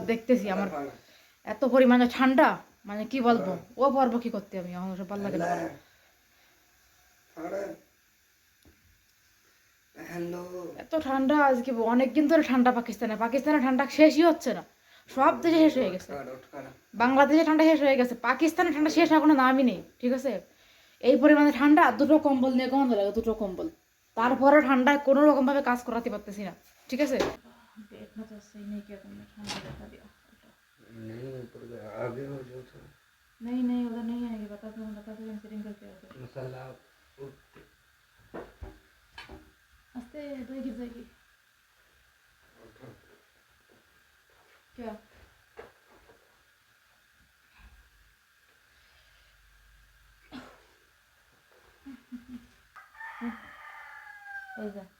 দেখতেছি আমার এত পরিমাণে ঠান্ডা মানে কি বলব? ও পারব কি করতে আমি? আমার ওসব ভালো লাগে না। এত ঠান্ডা আজকে অনেকদিন ধরে ঠান্ডা পাকিস্তানে। পাকিস্তানে ঠান্ডা শেষই হচ্ছে না। সব দেশে শেষ হয়ে গেছে। বাংলাদেশে ঠান্ডা শেষ হয়ে গেছে। পাকিস্তানে ঠান্ডা শেষ এখনও নামই নেই ঠিক আছে? এই পরিমাণে ঠান্ডা আর দুটো কম্বল নিয়ে গন্ধ লাগে দুটো কম্বল। তারপরে ঠান্ডায় কোনো রকম ভাবে কাজ করাতে পারতেছি না ঠিক আছে? نہیں نہیں ادھر نہیں آئے گی بتا تو بتا تو ہم سیٹنگ کر کے آتے ہیں ہستے ادھر گر جائے گی کیا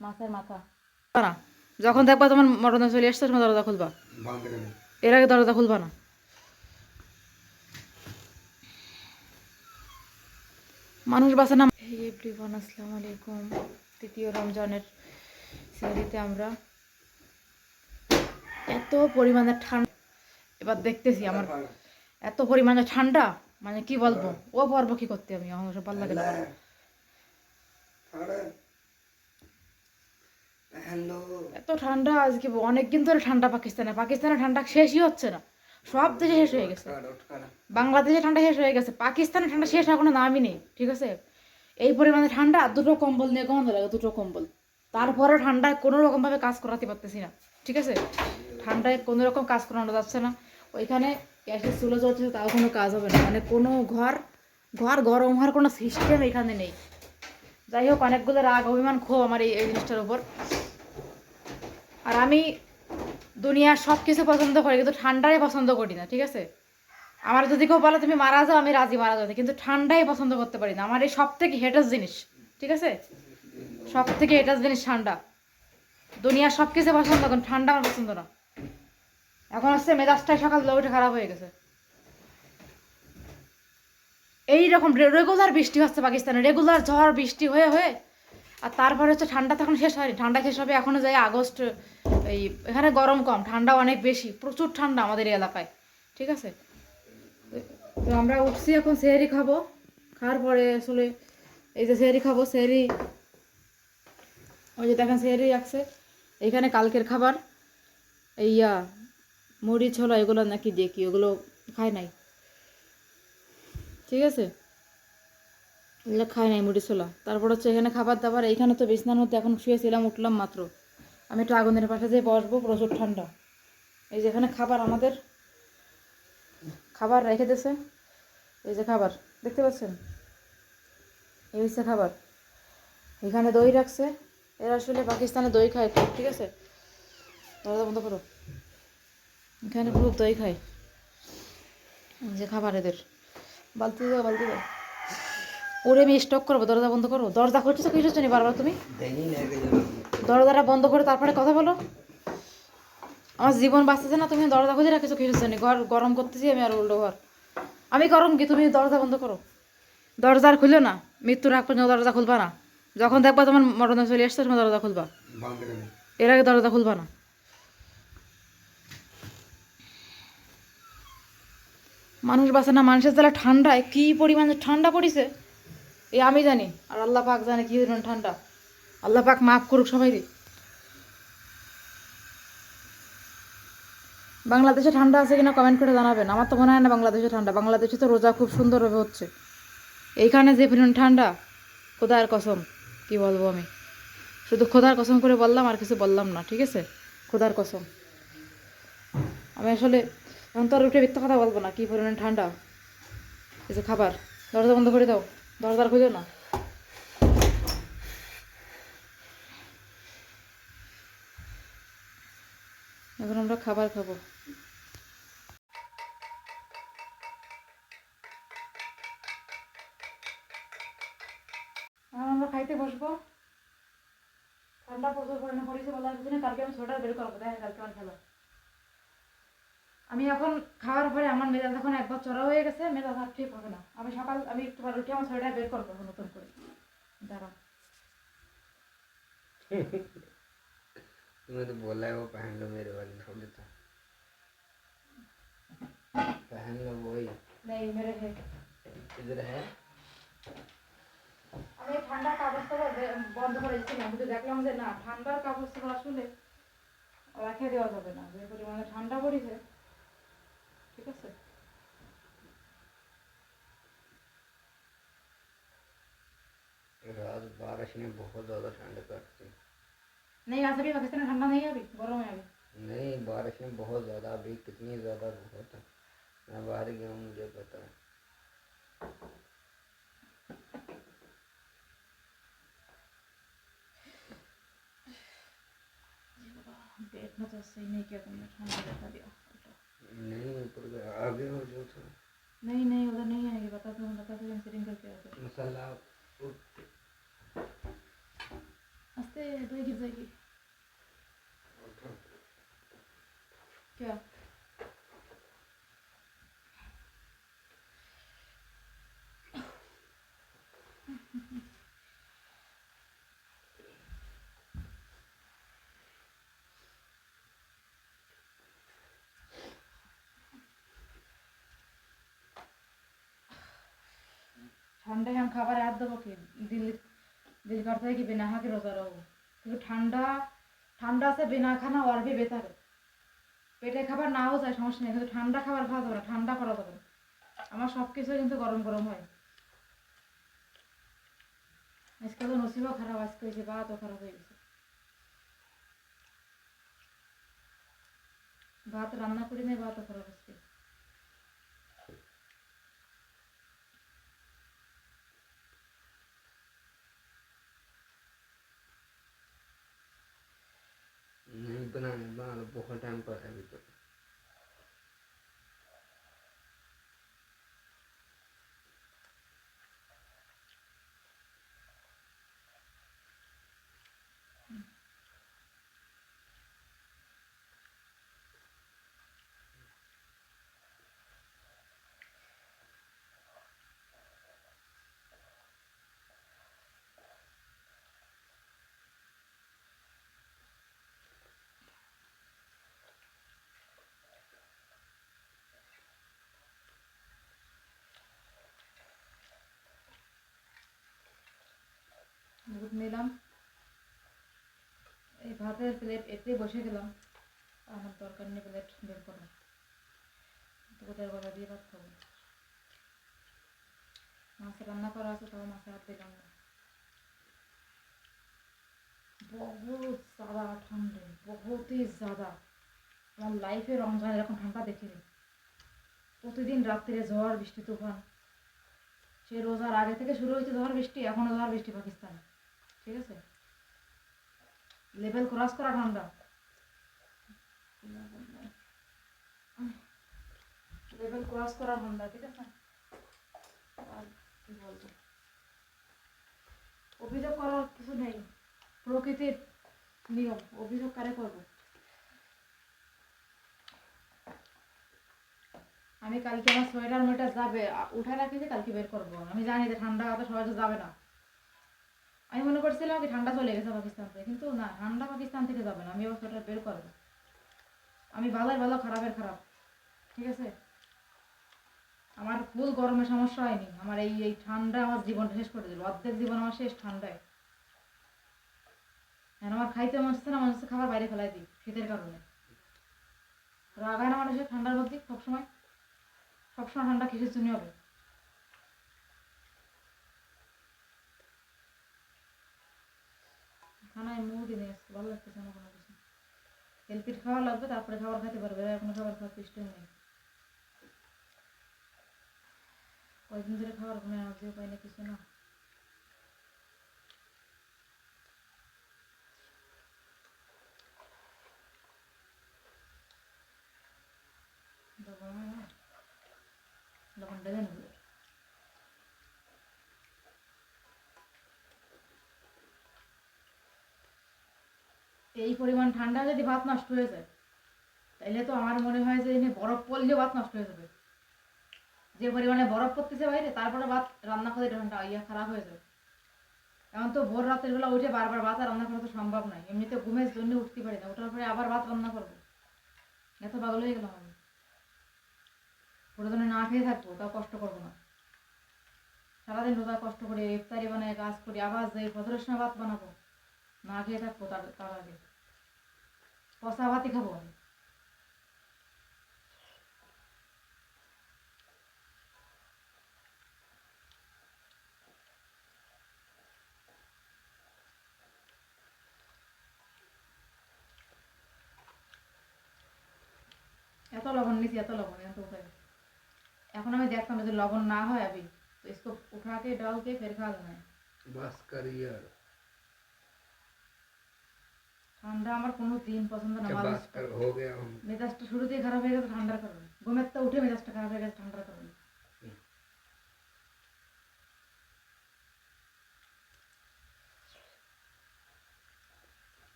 ماسر ماتا ہاں যখন দেখবা তোমার মরণে চলে আসছে তখন দরজা খুলবা। এর আগে দরজা খুলবা না। মানুষ বাসে না। এভরিওয়ান আসসালামু আলাইকুম। তৃতীয় রমজানের সিনারিতে আমরা এত পরিমাণে ঠান্ডা এবার দেখতেছি আমার এত পরিমাণে ঠান্ডা মানে কি বলব? ও পারব কি করতে আমি? আমার সব ভালো লাগে না। হ্যালো। এত ঠান্ডা আজকে অনেকদিন ধরে ঠান্ডা পাকিস্তানে পাকিস্তানে ঠান্ডা শেষই হচ্ছে না। সব দেশে শেষ হয়ে গেছে। বাংলাদেশে ঠান্ডা শেষ হয়ে গেছে। পাকিস্তানে ঠান্ডা শেষ এখনও নামই নেই ঠিক আছে? এই পরিমাণে ঠান্ডা দুটো কম্বল নিয়ে গন্ধ লাগে দুটো কম্বল। তারপরে ঠান্ডায় কোনো রকম ভাবে কাজ করাতে পারতেছি না ঠিক আছে? ঠান্ডায় কোনো রকম কাজ করানো যাচ্ছে না। ওইখানে গ্যাসের চুলো চলছে তাও কোনো কাজ হবে না। মানে কোনো ঘর ঘর গরম হওয়ার কোনো সিস্টেম এখানে নেই। যাই হোক অনেকগুলো রাগ অভিমান ক্ষোভ আমার এই জিনিসটার উপর। আর আমি দুনিয়ার সব কিছু পছন্দ করি, কিন্তু ঠান্ডাই পছন্দ করি না, ঠিক আছে? আমার যদি কেউ বলে, তুমি মারা যাও, আমি রাজি, মারা যাতে কিন্তু ঠান্ডাই পছন্দ করতে পারি না। আমার এই সব থেকে হেটাস জিনিস, ঠিক আছে? সব থেকে হেটাস জিনিস ঠান্ডা। দুনিয়ার সব কিছু পছন্দ করেন, ঠান্ডা আমার পছন্দ না। এখন হচ্ছে মেজাজটাই সকাল উঠে খারাপ হয়ে গেছে। এই রকম রেগুলার বৃষ্টি হচ্ছে পাকিস্তানে রেগুলার ঝড়, বৃষ্টি হয়ে হয়ে আর তারপরে হচ্ছে ঠান্ডা তখন শেষ হয়নি। ঠান্ডা শেষ হবে এখনও যায় আগস্ট, এই এখানে গরম কম, ঠান্ডা অনেক বেশি, প্রচুর ঠান্ডা আমাদের এলাকায়, ঠিক আছে? তো আমরা উঠছি এখন সেহরি খাব, খাওয়ার পরে আসলে এই যে সেহরি খাব, সেহরি, ওই যে দেখেন সেহরি রাখছে এইখানে কালকের খাবার ইয়া, মুড়ি, ছোলা, এগুলো নাকি দেখি ওগুলো খায় নাই, ঠিক আছে? এগুলো খাই নাই, মুড়ি ছোলা। তারপর হচ্ছে এখানে খাবার দাবার, এইখানে তো বিছনার মধ্যে এখন শুয়েছিলাম, উঠলাম মাত্র। আমি একটু আগুনের পাশে যেয়ে বসবো, প্রচুর ঠান্ডা। এই যে এখানে খাবার আমাদের। খাবার রেখে দিয়েছে। এই যে খাবার, দেখতে পাচ্ছেন? এই হচ্ছে খাবার। এখানে দই রাখছে। এরা আসলে পাকিস্তানে দই খায়, ঠিক আছে? দরজা বন্ধ করো। এখানে খুব দই খায়। যে খাবার এদের। বালতি দাও বালতি দাও। করে আমি স্টক করব, দরজা বন্ধ করব। দরজা করছ তো কিছু শুনি বারবার তুমি? দরজাটা বন্ধ করে তারপরে কথা বলো। আমার জীবন বাঁচতেছে না, তুমি দরজা খুঁজে রাখেছো কিছু শুনি ঘর গরম করতেছি আমি আর উল্টো ঘর। আমি গরম কি? তুমি দরজা বন্ধ করো। দরজা আর খুলো না, মৃত্যুর আগ পর্যন্ত দরজা খুলবা না। যখন দেখবা তোমার মরণে চলে এসছে তোমার দরজা খুলবা। এর আগে দরজা খুলবা না। মানুষ বাঁচে না, মানুষের তাহলে ঠান্ডায়, কী পরিমাণে ঠান্ডা পড়েছে? এই আমি জানি, আর আল্লাহ পাক জানে কি পরিমাণ ঠান্ডা। আল্লাহ পাক মাফ করুক সবাই বাংলাদেশে ঠান্ডা আছে কিনা কমেন্ট করে জানাবেন। আমার তো মনে হয় না বাংলাদেশে ঠান্ডা। বাংলাদেশে তো রোজা খুব সুন্দরভাবে হচ্ছে। এইখানে যে পরিমাণ ঠান্ডা, খোদার কসম, কি বলব আমি। শুধু খোদার কসম করে বললাম, আর কিছু বললাম না, ঠিক আছে? খোদার কসম। আমি আসলে এখন তো আর উঠে মিথ্যা কথা বলব না, কি পরিমাণ ঠান্ডা। এই যে খাবার, দরজা বন্ধ করে দাও। দরজার খুঁজো না। এখন আমরা খাবার খাব। আমরা খাইতে বসবো। ঠান্ডা প্রচুর পরিমাণে পড়েছে বলার কিছু নেই, কালকে আমি সোয়েটার বের করব দেখেন কালকে আমার খেলা। আমি এখন খাওয়ার পরে আমার মেজাজ এখন একবার চড়া হয়ে গেছে মেজাজ আর ঠিক হবে না আমি সকাল আমি একটু বার উঠে আমার সোয়েটার বের করবো এখন নতুন করে দাঁড়া तुम्हें तो बोला है वो पहन लो मेरे वाली थोड़ी तो पहन लो वही नहीं मेरे है इधर है আমি এই ঠান্ডার কাপড় চোপড় বে- বন্ধ করে দিচ্ছিলাম কিন্তু দেখলাম যে না ঠান্ডার কাপড় চোপড় আসলে রেখে দেওয়া যাবে না যে পরিমাণে ঠান্ডা পড়েছে رات بارش نے بہت زیادہ ٹھنڈ کر دی۔ نہیں ابھی پاکستان ٹھنڈا نہیں ہے ابھی ابھی۔ نہیں بارش نے بہت زیادہ ابھی کتنی زیادہ بہت ہے۔ میں باہر گیا ہوں مجھے پتا ہے۔ جی دیکھنا تو صحیح نہیں کیا تم نے ٹھنڈا دیکھا دیا نہیں اوپر آگے ہو جو تھا نہیں نہیں ادھر نہیں آئے گی بتا تو بتا تو ہم سیٹنگ کر کے آتے مسالہ ہنستے دو گر جائے گی کیا؟ ঠান্ডায় আমি খাবারে হাত দেবো কি? দিল্লি দিল্লি ঘর থেকে কি বিনা হাঁকে রোজা রাখব কিন্তু ঠান্ডা ঠান্ডা আছে, বিনা খানা আর বি বেতারে। পেটে খাবার নাও যায়, সমস্যা নেই, কিন্তু ঠান্ডা খাবার খাওয়া যাবে না, ঠান্ডা করা যাবে। আমার সব কিছু কিন্তু গরম গরম হয়। আজকে তো নসিবও খারাপ, আজকে হয়েছে বা তো খারাপ হয়ে গেছে। ভাত রান্না করি নেই বা তো খারাপ আজকে। 那你妈的不喝蛋白 নিলাম এই ভাতের প্লেট এতে বসে গেলাম আমার দরকার নেই প্লেট বের করো দুধের গলা দিয়ে ভাত খাবো মাছ রান্না করা আছে তাও মাছে হাত দিলাম না বহুত ज़्यादा ঠান্ডা বহুত ही ज़्यादा আমার লাইফে রমজান এরকম ঠান্ডা দেখিনি প্রতিদিন রাত্রে ঝড় বৃষ্টি তুফান সে রোজার আগে থেকে শুরু হয়েছে ঝড় বৃষ্টি এখনো ঝড় বৃষ্টি পাকিস্তানে ঠিক আছে? লেভেল ক্রস করা লেভেল ক্রস করা ঠিক আছে? আর কি বলব? অভিযোগ করার কিছু নেই। প্রকৃতির নিয়ম, অভিযোগ কারে করব? আমি কালকে আমার সোয়েটার মোয়েটার যাবে উঠে রাখি যে কালকে বের করব। আমি জানি যে ঠান্ডা অত সহজে যাবে না। আমি মনে করছিলাম কি ঠান্ডা চলে গেছে পাকিস্তান থেকে, কিন্তু না, ঠান্ডা পাকিস্তান থেকে যাবে না, আমি সোয়েটার বের করব আমি ভালোর ভালো, খারাপের খারাপ, ঠিক আছে? আমার ফুল গরমে সমস্যা হয়নি, আমার এই এই ঠান্ডা আমার জীবনটা শেষ করে দিল, অর্ধেক জীবন আমার শেষ ঠান্ডায়। হ্যাঁ আমার খাইতে মন হচ্ছে না, মনে হচ্ছে খাবার বাইরে ফেলাই দিই, শীতের কারণে। রাগায় না মানুষের ঠান্ডার মধ্যে সবসময় সবসময় ঠান্ডা কিসের জন্য হবে? খানায় মুড়ি নিয়ে এসছে ভালো লাগতেছে না কোনো কিছু তেলপিঠ খাওয়া লাগবে তারপরে খাবার খেতে পারবে আর কোনো খাবার খাওয়ার সিস্টেম নেই কয়েকদিন ধরে খাবার কোনো এনার্জি পাই না কিছু হয় না লবণ দেবেন ওগুলো এই পরিমাণ ঠান্ডা যদি ভাত নষ্ট হয়ে যায়, তাইলে তো আমার মনে হয় যে এনে বরফ পড়লেও ভাত নষ্ট হয়ে যাবে। যে পরিমাণে বরফ পড়তেছে বাইরে, তারপরে ভাত রান্না করে ঠান্ডা, ইয়া খারাপ হয়ে যাবে। এখন তো ভোর রাতের বেলা উঠে বারবার ভাত রান্না করা তো সম্ভব নয়। এমনিতে ঘুমের জন্য উঠতে পারি না ওঠার পরে আবার ভাত রান্না করব। এত পাগল হয়ে গেলাম আমি। দিনে না খেয়ে থাকব, তাও কষ্ট করব না। সারাদিন রোজা কষ্ট করে, ইফতারি বানায়, কাজ করি, আবার যে ফজরের সময় ভাত বানাবো, না খেয়ে থাকব তার তার আগে। পচা ভাতই খাবো আমি এত লবণ নিয়েছি এত লবণ এত उठाए এখন আমি দেখতাম যদি লবণ না হয় अभी तो इसको उठा के डाल के फिर खा लेना है बस करिए ঠান্ডা আমার কোনো দিন পছন্দ না মেজাজটা শুরুতেই খারাপ হয়ে গেছে ঠান্ডার কারণে ঘুমের তো উঠে মেজাজটা খারাপ হয়ে গেছে ঠান্ডার কারণে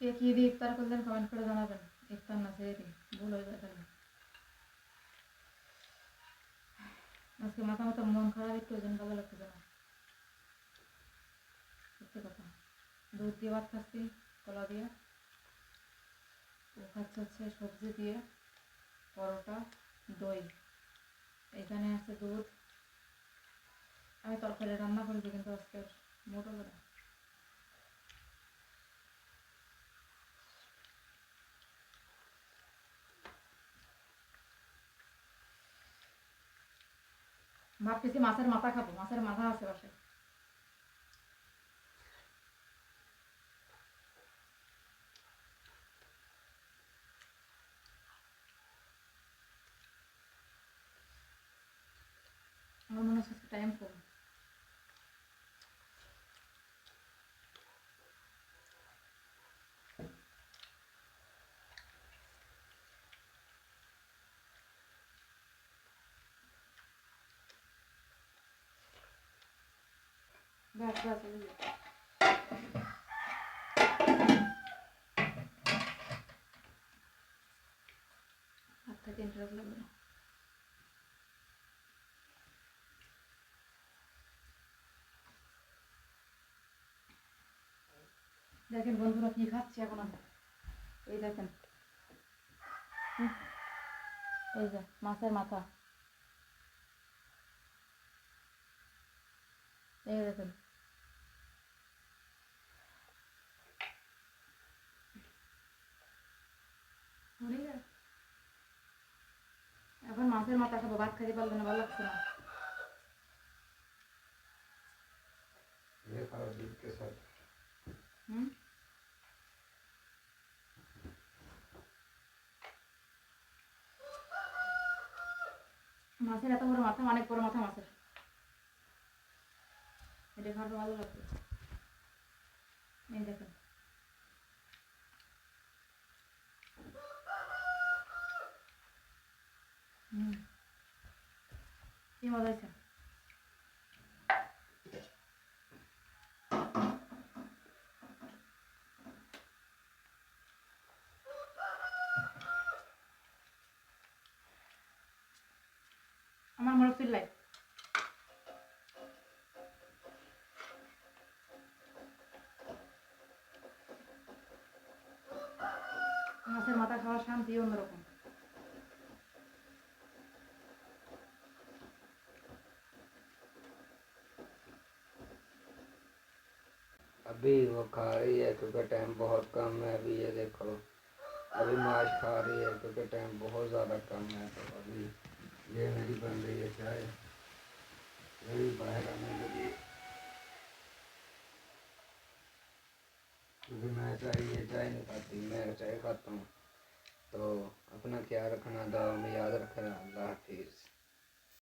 কে কি দিয়ে ইফতার করলেন কমেন্ট করে জানাবেন ইফতার না সেরি ভুল হয়ে যায় তাহলে আজকে মাথা মাথা মন খারাপ একটু ওজন ভালো লাগতেছে না সত্যি কথা দুধ দিয়ে ভাত খাচ্ছি কলা দিয়ে ও খাচ্ছে হচ্ছে সবজি দিয়ে পরোটা দই এখানে আছে দুধ আমি তরকারি রান্না করেছি কিন্তু আজকে মোটো করে ভাবতেছি মাছের মাথা খাব মাছের মাথা আছে বাসায় আমার মনে হচ্ছে টাইম কম ব্যাস ব্যাস এই যে। হাত থেকে ইন্টারেস্ট লাগবে না দেখেন বন্ধুরা কি খাচ্ছি এখন আমি এই দেখেন হুম। এই যে মাছের মাথা এই দেখেন হয়ে গেছে? এখন মাছের মাথা খাব ভাত খাইতে পারল না ভালো লাগছে না। মাছের এত বড় মাথা অনেক বড় মাথা মাছের। এটা খাওয়াটা ভালো লাগছে। কি ابھی وہ کھا رہی ہے کیونکہ ٹائم بہت کم ہے ابھی، یہ دیکھو۔ ابھی ماش کھا رہی ہے کیونکہ ٹائم بہت زیادہ کم ہے۔ تو ابھی یہ میری بن رہی ہے چائے میری باہر آنے کے لیے کیونکہ میں چائے، یہ چائے نہیں کھاتی، میں چائے کھاتا ہوں۔ تو اپنا خیال رکھنا، دعا میں یاد رکھنا، اللہ حافظ۔